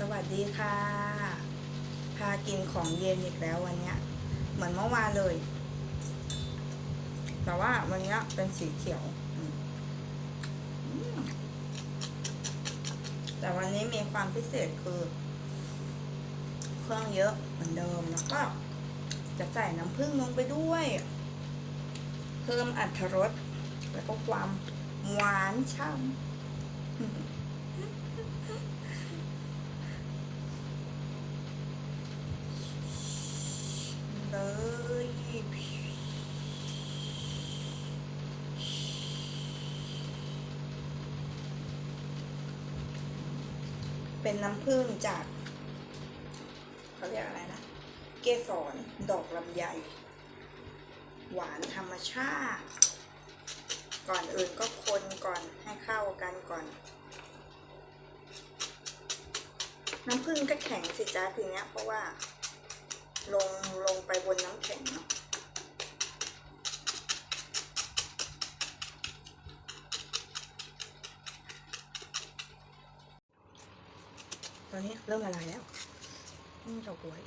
สวัสดีค่ะ พากินของเย็นอีกแล้ววันเนี้ยเหมือนเมื่อวานเลย แต่ว่าวันเนี้ยเป็นสีเขียว แต่วันนี้มีความพิเศษคือ เครื่องเยอะเหมือนเดิมแล้วก็ จะใส่น้ำผึ้งลงไปด้วย เพิ่มอรรถรสแล้วก็ความหวานช่ำ เลย เป็นน้ำผึ้งจากเขาเรียกอะไรนะ เกสรดอกลำไย หวานธรรมชาติ ก่อนอื่นก็คนก่อนให้เข้ากันก่อน น้ำผึ้งก็แข็งสิจ้าทีเนี้ยเพราะว่า ลงลงไปบน ตอนนี้เริ่มละลายแล้วอืมเฉาก๊วย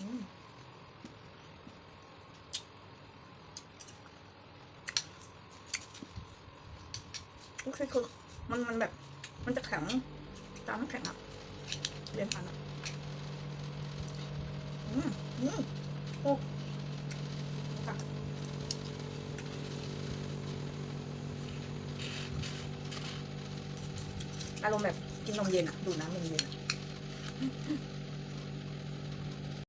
อืมโอเคคือมันมันแบบ มันจะแข็งตามน้ำแข็งอะเรียนผ่านอะอืมอืมโอ้ อารมณ์แบบกินนมเย็นอะดูดน้ำนมเย็นอะ